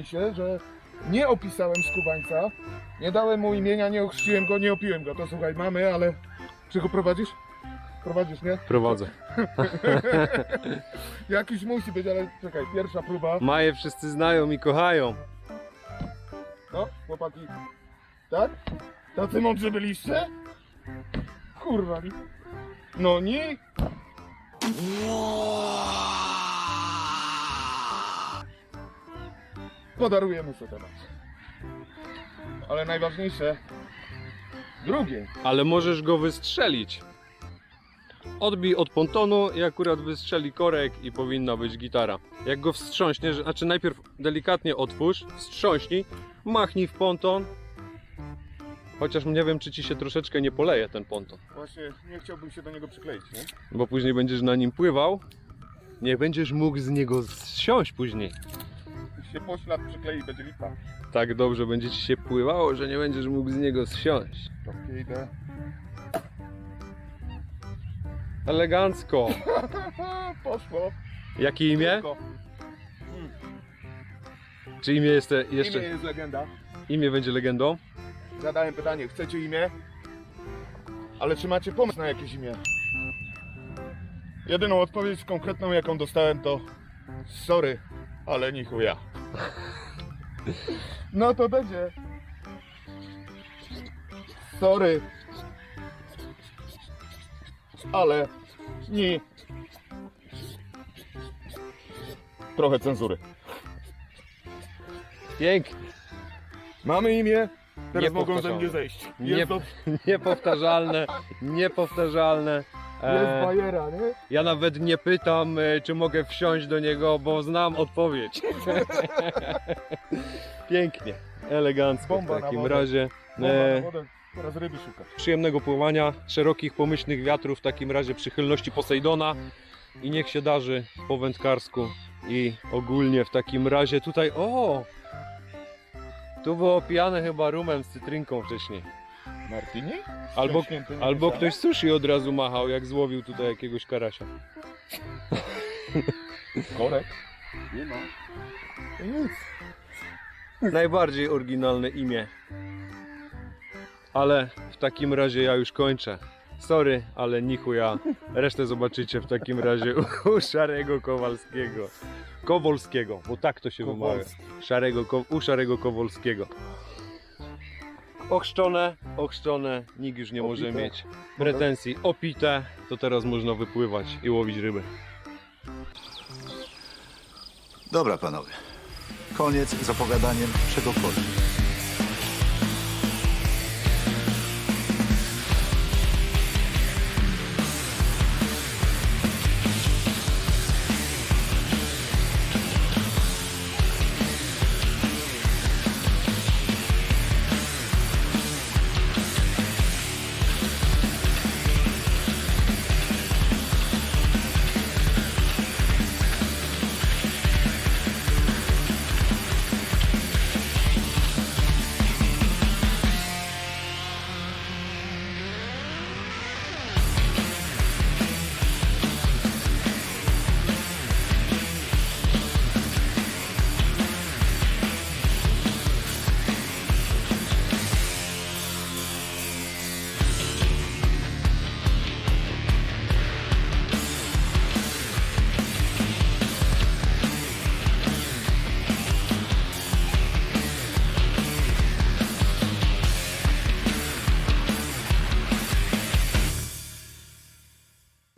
mi się, że nie opisałem skubańca, nie dałem mu imienia, nie ochrzciłem go, nie opiłem go. To słuchaj, mamy, ale... Czy go prowadzisz? Prowadzisz, nie? Prowadzę. Jakiś musi być, ale czekaj, pierwsza próba. Maje wszyscy znają i kochają. No, chłopaki. Tak? Tacy mądrzy byliście? Kurwa. No nie? Podaruję mu teraz. Ale najważniejsze, drugie. Ale możesz go wystrzelić. Odbij od pontonu i akurat wystrzeli korek i powinna być gitara. Jak go wstrząśniesz, znaczy najpierw delikatnie otwórz, wstrząśnij, machnij w ponton. Chociaż nie wiem, czy ci się troszeczkę nie poleje ten ponton. Właśnie nie chciałbym się do niego przykleić, nie? Bo później będziesz na nim pływał. Nie będziesz mógł z niego zsiąść później. Się poślad przyklei, będzie lipa. Tak dobrze będzie ci się pływało, że nie będziesz mógł z niego zsiąść. To idę. Elegancko. Poszło. Jakie imię? Tylko. Czy imię jest te, jeszcze? Imię jest legenda. Imię będzie legendą? Zadałem pytanie, chcecie imię? Ale czy macie pomysł na jakieś imię? Jedyną odpowiedź konkretną jaką dostałem to sorry, ale nie chuja. No to będzie. Sorry. Ale nie. Trochę cenzury. Pięknie. Mamy imię, teraz mogą ze mnie zejść. Nie- Jest, to, Niepowtarzalne, niepowtarzalne. Jest E, bajera, nie? ja nawet nie pytam, e, czy mogę wsiąść do niego, bo znam odpowiedź. Pięknie, elegancko Bomba w na takim wodę. razie. Bomba E, wodę, teraz ryby szukać. przyjemnego pływania, szerokich, pomyślnych wiatrów, w takim razie przychylności Posejdona i niech się darzy po wędkarsku i ogólnie w takim razie tutaj, o! Tu było opijane chyba rumem z cytrynką wcześniej. Martini? Albo, nie albo ktoś sushi od razu machał, jak złowił tutaj jakiegoś karasia. Korek? Nie ma. Nic. Najbardziej oryginalne imię. Ale w takim razie ja już kończę. Sorry, ale nichu ja. Resztę zobaczycie w takim razie u, u Szarego Kowalskiego. Kowolskiego, bo tak to się wymawia. Szarego, Ko- u Szarego Kowalskiego. Ochrzczone, ochrzczone, nikt już nie może Opite. mieć pretensji. Opite, to teraz można wypływać i łowić ryby. Dobra, panowie. Koniec z opowiadaniem czegokolwiek.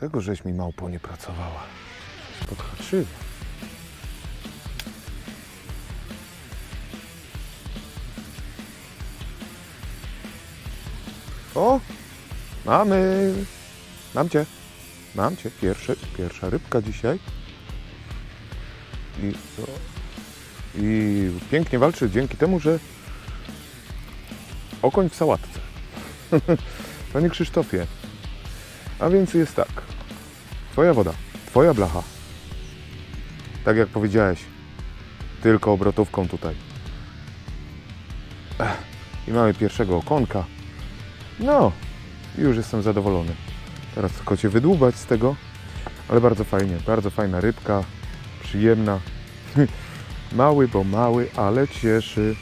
Tego żeś mi małpo nie pracowała. Podhaczyła. O! Mamy! Mam cię. Mam cię. Pierwsza rybka dzisiaj. I, I pięknie walczy dzięki temu, że okoń w sałatce. Panie Krzysztofie, a więc jest tak. Twoja woda, twoja blacha. Tak jak powiedziałeś, tylko obrotówką tutaj. I mamy pierwszego okonka. No, już jestem zadowolony. Teraz tylko cię wydłubać z tego, ale bardzo fajnie, bardzo fajna rybka, przyjemna. Mały, bo mały, ale cieszy.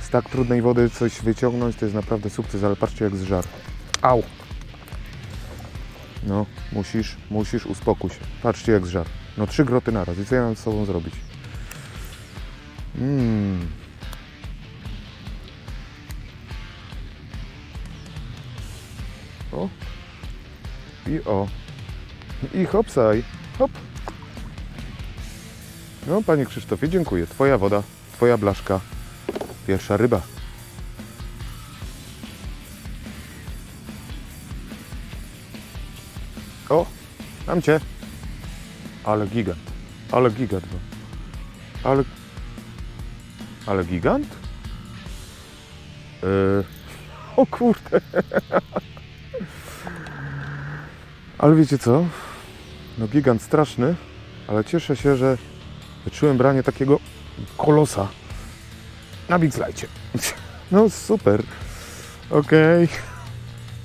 Z tak trudnej wody coś wyciągnąć to jest naprawdę sukces, ale patrzcie jak zżar. Au! No, musisz, musisz, uspokój się. Patrzcie jak zżar. No trzy groty naraz. I co ja mam z sobą zrobić? Mmm. O. I o. I hopsaj. Hop. No, panie Krzysztofie, dziękuję. Twoja woda, twoja blaszka. Pierwsza ryba. O, mam cię. Ale gigant. Ale gigant. no. Ale... Ale gigant? Yy... O kurde. Ale wiecie co? No gigant straszny, ale cieszę się, że wyczułem branie takiego kolosa na Big Slajcie. No super. Okej.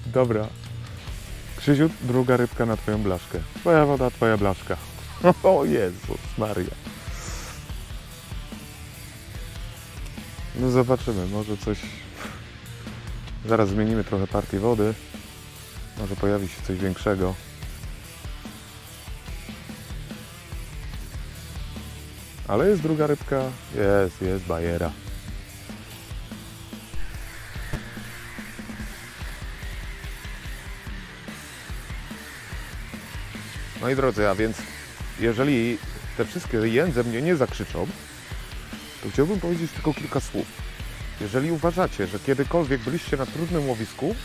Dobra. Krzysiu, druga rybka na twoją blaszkę. Twoja woda, twoja blaszka. O Jezus Maria. No zobaczymy, może coś... Zaraz zmienimy trochę partię wody. Może pojawi się coś większego. Ale jest druga rybka. Jest, jest bajera. No i drodzy, a więc jeżeli te wszystkie jędze mnie nie zakrzyczą, to chciałbym powiedzieć tylko kilka słów. Jeżeli uważacie, że kiedykolwiek byliście na trudnym łowisku,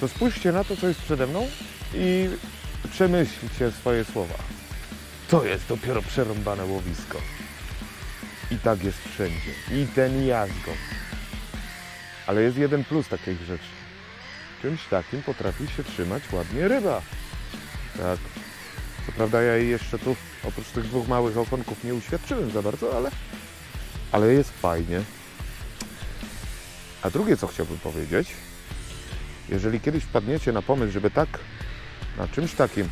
to spójrzcie na to, co jest przede mną i przemyślcie swoje słowa. To jest dopiero przerąbane łowisko. I tak jest wszędzie. I ten jazgo. Ale jest jeden plus takich rzeczy. Czymś takim potrafi się trzymać ładnie ryba. Tak. Co prawda ja jej jeszcze tu, oprócz tych dwóch małych okonków, nie uświadczyłem za bardzo, ale, ale jest fajnie. A drugie, co chciałbym powiedzieć, jeżeli kiedyś wpadniecie na pomysł, żeby tak, na czymś takim,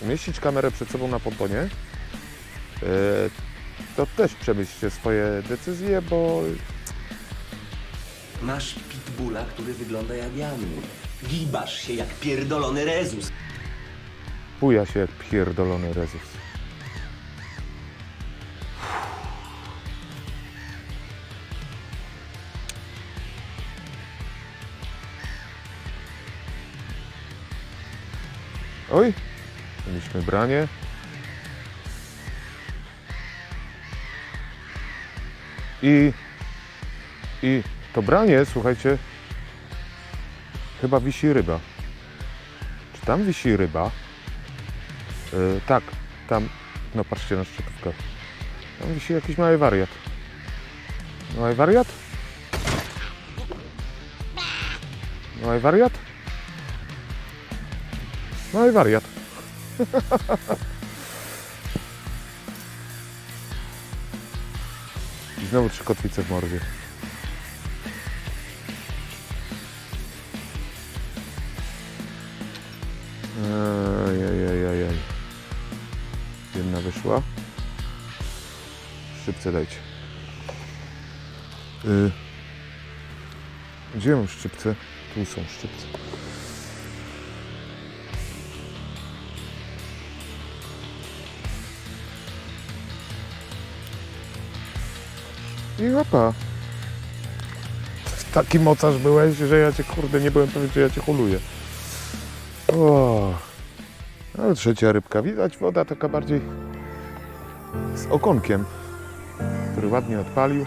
umieścić kamerę przed sobą na pomponie, yy, to też przemyślcie swoje decyzje, bo Masz pitbulla, który wygląda jak Janu. Gibasz się jak pierdolony rezus. Buja się jak pierdolony rezus. Oj, mieliśmy branie. I, I to branie, słuchajcie, chyba wisi ryba. Czy tam wisi ryba? Yy, tak, tam, no patrzcie na szczytówkę. Tam wisi jakiś mały wariat. Mały wariat? Mały wariat? Mały wariat. I znowu trzy kotwice w mordzie. Dajcie. Y... Gdzie mam szczypce? Tu są szczypce. I łapa. Taki mocarz byłeś, że ja cię kurde nie byłem pewien, czy ja cię holuję. O, ale trzecia rybka. Widać woda taka bardziej z okonkiem, który ładnie odpalił.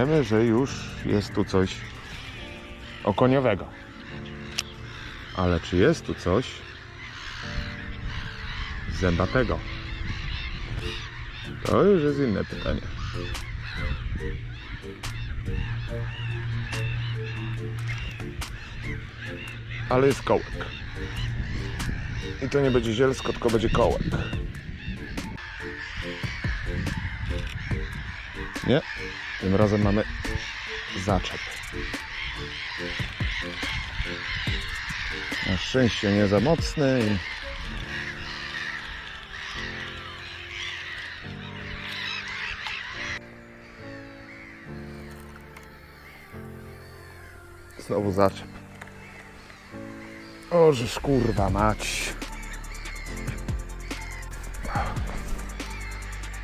Wiemy, że już jest tu coś okoniowego. Ale czy jest tu coś zębatego? To już jest inne pytanie. Ale jest kołek. I to nie będzie zielsko, tylko będzie kołek. Nie, tym razem mamy zaczep. Na szczęście nie za mocny Znowu zaczep. Ożeż kurwa mać.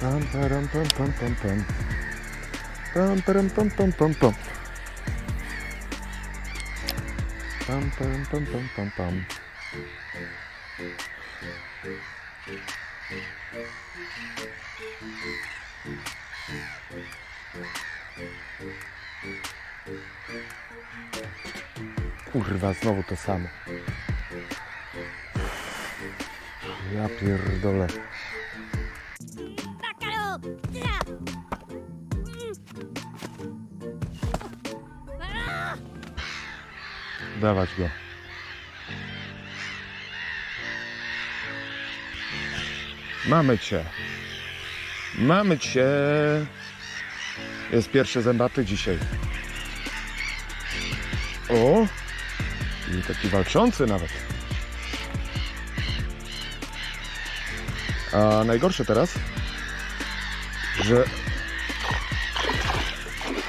Pam, param, pam, pam, pam, pam. Pam, param, pam, pam, pam, pam. Pam, param, pam, pam, pam, pam. Kurwa, znowu to samo. Ja pierdolę. Dawać go. Mamy cię. Mamy cię. Jest pierwszy zębaty dzisiaj. O! I taki walczący nawet. A najgorsze teraz, że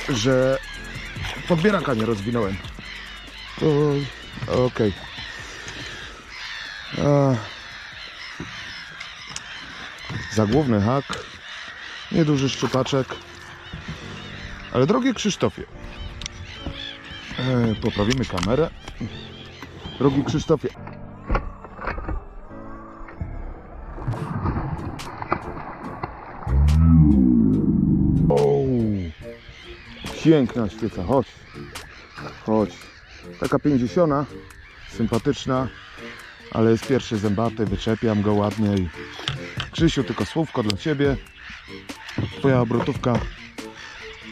że podbieraka nie rozwinąłem. Okej. A. Zagłówny hak. Nieduży szczupaczek. Ale drogie Krzysztofie. E, poprawimy kamerę. Drogi Krzysztofie. Piękna świeca, chodź. Chodź. Taka pięćdziesiąta, sympatyczna, ale jest pierwszy zębaty, wyczepiam go ładnie i Krzysiu, tylko słówko dla Ciebie. Twoja obrotówka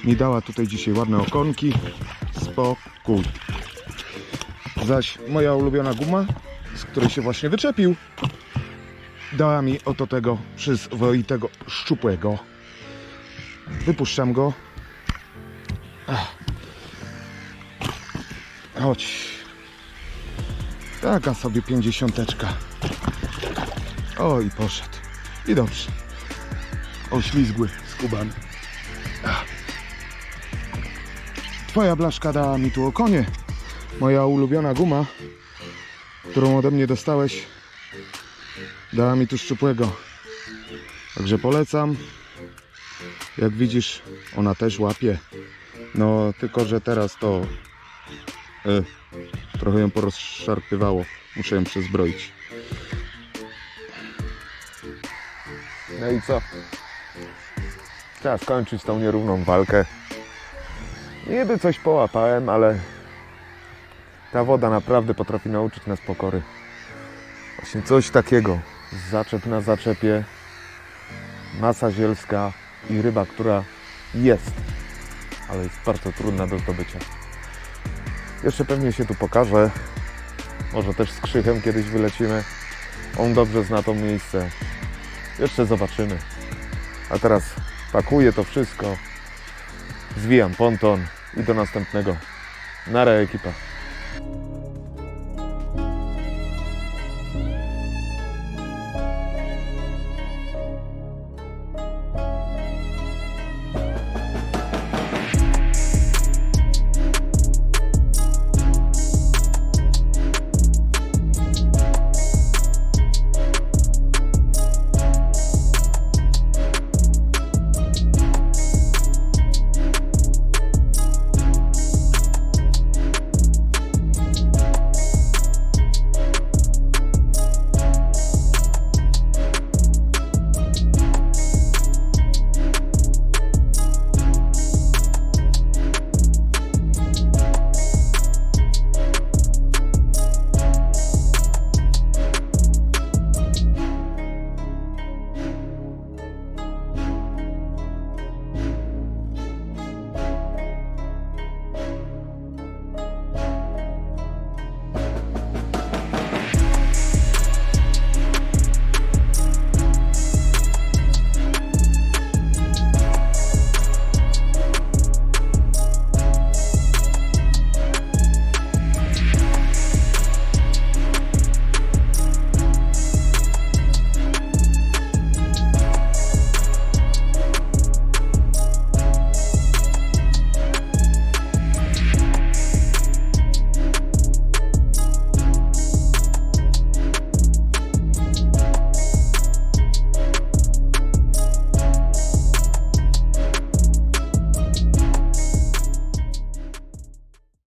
mi dała tutaj dzisiaj ładne okonki. Spokój. Zaś moja ulubiona guma, z której się właśnie wyczepił, dała mi oto tego przyzwoitego szczupłego. Wypuszczam go. Chodź. Taka sobie pięćdziesiąteczka. O i poszedł. I dobrze. Oślizgły, skubany. Twoja blaszka dała mi tu okonie. Moja ulubiona guma, którą ode mnie dostałeś, dała mi tu szczupłego. Także polecam. Jak widzisz, ona też łapie. No, tylko że teraz to E, trochę ją porozszarpywało. Muszę ją przezbroić. No i co? Trzeba skończyć tą nierówną walkę. Niby coś połapałem, ale ta woda naprawdę potrafi nauczyć nas pokory. Właśnie coś takiego. Zaczep na zaczepie, masa zielska i ryba, która jest, ale jest bardzo trudna do zdobycia. Jeszcze pewnie się tu pokaże. Może też z Krzychem kiedyś wylecimy. On dobrze zna to miejsce. Jeszcze zobaczymy. A teraz pakuję to wszystko. Zwijam ponton i do następnego. Nara ekipa.